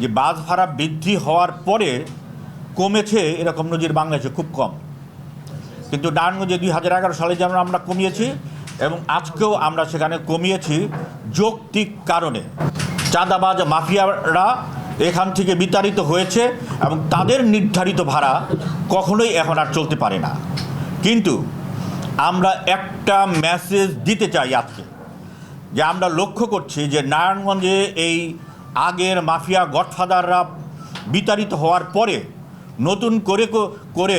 যে বাস ভাড়া বৃদ্ধি হওয়ার পরে কমেছে, এরকম নজির বাংলাদেশে খুব কম। কিন্তু নারায়ণগঞ্জে দুই হাজার এগারো সালে যেমন আমরা কমিয়েছি এবং আজকেও আমরা সেখানে কমিয়েছি যৌক্তিক কারণে। চাঁদাবাজ মাফিয়ারা এখান থেকে বিতাড়িত হয়েছে এবং তাদের নির্ধারিত ভাড়া কখনোই এখন আর চলতে পারে না। কিন্তু আমরা একটা মেসেজ দিতে চাই আজকে, যে আমরা লক্ষ্য করছি যে নারায়ণগঞ্জে এই আগের মাফিয়া গডফাদাররা বিতাড়িত হওয়ার পরে নতুন করে করে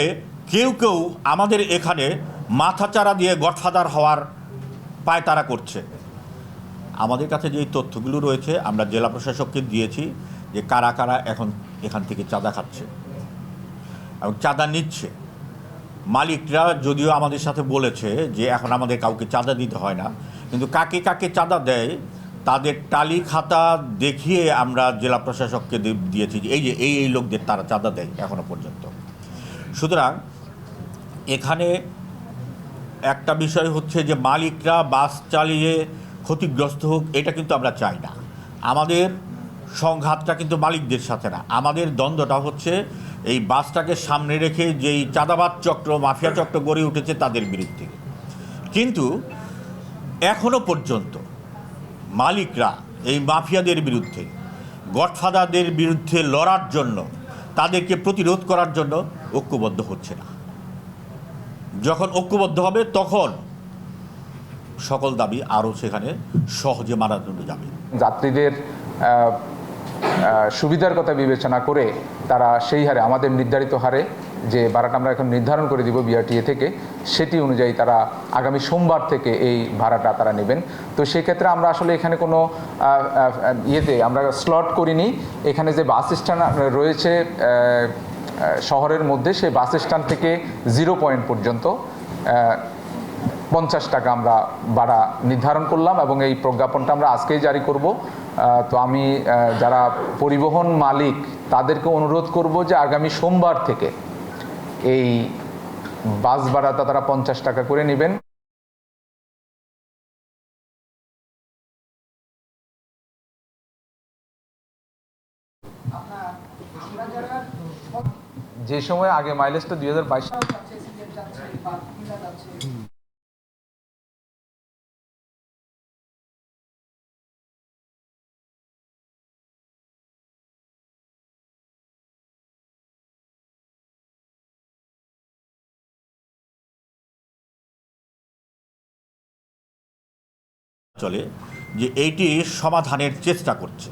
কেউ কেউ আমাদের এখানে মাথাচাড়া দিয়ে গডফাদার হওয়ার পায়তারা করছে। আমাদের কাছে যে তথ্যগুলো রয়েছে, আমরা জেলা প্রশাসককে দিয়েছি যে কারা কারা এখন এখান থেকে চাঁদা খাচ্ছে এবং চাঁদা নিচ্ছে। মালিকরা যদিও আমাদের সাথে বলেছে যে এখন আমাদের কাউকে চাঁদা দিতে হয় না, কিন্তু কাকে কাকে চাঁদা দেয় তাদের টালি খাতা দেখিয়ে আমরা জেলা প্রশাসককে দিয়েছি এই যে, এই এই লোকদের তারা চাঁদা দেয় এখনও পর্যন্ত। সুতরাং এখানে একটা বিষয় হচ্ছে যে মালিকরা বাস চালিয়ে ক্ষতিগ্রস্ত হোক, এটা কিন্তু আমরা চাই না। আমাদের সংঘাতটা কিন্তু মালিকদের সাথে না। আমাদের দ্বন্দ্বটা হচ্ছে এই বাসটাকে সামনে রেখে যেই চাঁদাবাদ চক্র, মাফিয়া চক্র গড়ে উঠেছে তাদের বিরুদ্ধে। কিন্তু এখনও পর্যন্ত মালিকরা এই মাফিয়াদের বিরুদ্ধে, গডফাদারদের বিরুদ্ধে লড়ার জন্য, তাদেরকে প্রতিরোধ করার জন্য ঐক্যবদ্ধ হচ্ছে না। যখন ঐক্যবদ্ধ হবে, তখন সকল দাবি আরও সেখানে সহজে মারানো যাবে। যাত্রীদের সুবিধার কথা বিবেচনা করে তারা সেই হারে, আমাদের নির্ধারিত হারে যে ভাড়াটা আমরা এখন নির্ধারণ করে দিব বিআরটিএ থেকে, সেটি অনুযায়ী তারা আগামী সোমবার থেকে এই ভাড়াটা তারা নেবেন। তো সেক্ষেত্রে আমরা আসলে এখানে কোনো ইয়েতে আমরা স্লট করিনি। এখানে যে বাস স্ট্যান্ড রয়েছে শহরের মধ্যে, সেই বাস স্ট্যান্ড থেকে জিরো পয়েন্ট পর্যন্ত পঞ্চাশ টাকা আমরা ভাড়া নির্ধারণ করলাম এবং এই প্রজ্ঞাপনটা আমরা আজকেই জারি করব। তো আমি যারা পরিবহন মালিক, তাদেরকে অনুরোধ করব যে আগামী সোমবার থেকে এই বাস ভাড়াটা তারা পঞ্চাশ টাকা করে নেবেন। যে সময় আগে মাইলেজটা দুই হাজার বাইশ চলে যে এইটি সমাধানের চেষ্টা করছে।